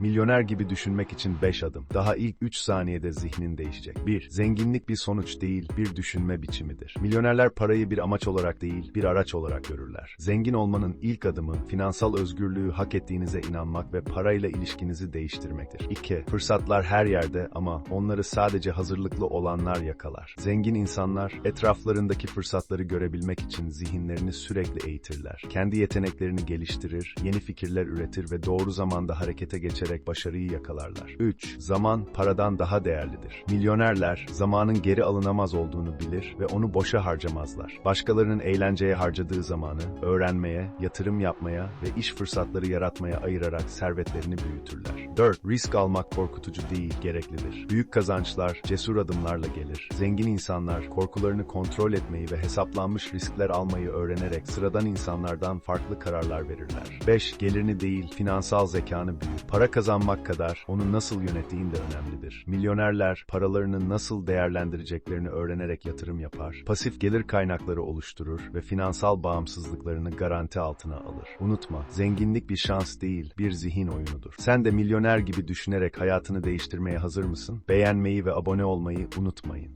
Milyoner gibi düşünmek için 5 adım. Daha ilk 3 saniyede zihnin değişecek. 1. Zenginlik bir sonuç değil, bir düşünme biçimidir. Milyonerler parayı bir amaç olarak değil, bir araç olarak görürler. Zengin olmanın ilk adımı, finansal özgürlüğü hak ettiğinize inanmak ve parayla ilişkinizi değiştirmektir. 2. Fırsatlar her yerde ama onları sadece hazırlıklı olanlar yakalar. Zengin insanlar, etraflarındaki fırsatları görebilmek için zihinlerini sürekli eğitirler. Kendi yeteneklerini geliştirir, yeni fikirler üretir ve doğru zamanda harekete geçerek başarıyı yakalarlar. 3. Zaman paradan daha değerlidir. Milyonerler zamanın geri alınamaz olduğunu bilir ve onu boşa harcamazlar. Başkalarının eğlenceye harcadığı zamanı öğrenmeye, yatırım yapmaya ve iş fırsatları yaratmaya ayırarak servetlerini büyütürler. 4. Risk almak korkutucu değil, gereklidir. Büyük kazançlar cesur adımlarla gelir. Zengin insanlar korkularını kontrol etmeyi ve hesaplanmış riskler almayı öğrenerek sıradan insanlardan farklı kararlar verirler. 5. Gelirini değil, finansal zekanı büyür. Para kazanmak kadar onu nasıl yönettiğin de önemlidir. Milyonerler paralarını nasıl değerlendireceklerini öğrenerek yatırım yapar. Pasif gelir kaynakları oluşturur ve finansal bağımsızlıklarını garanti altına alır. Unutma, zenginlik bir şans değil, bir zihin oyunudur. Sen de milyoner gibi düşünerek hayatını değiştirmeye hazır mısın? Beğenmeyi ve abone olmayı unutmayın.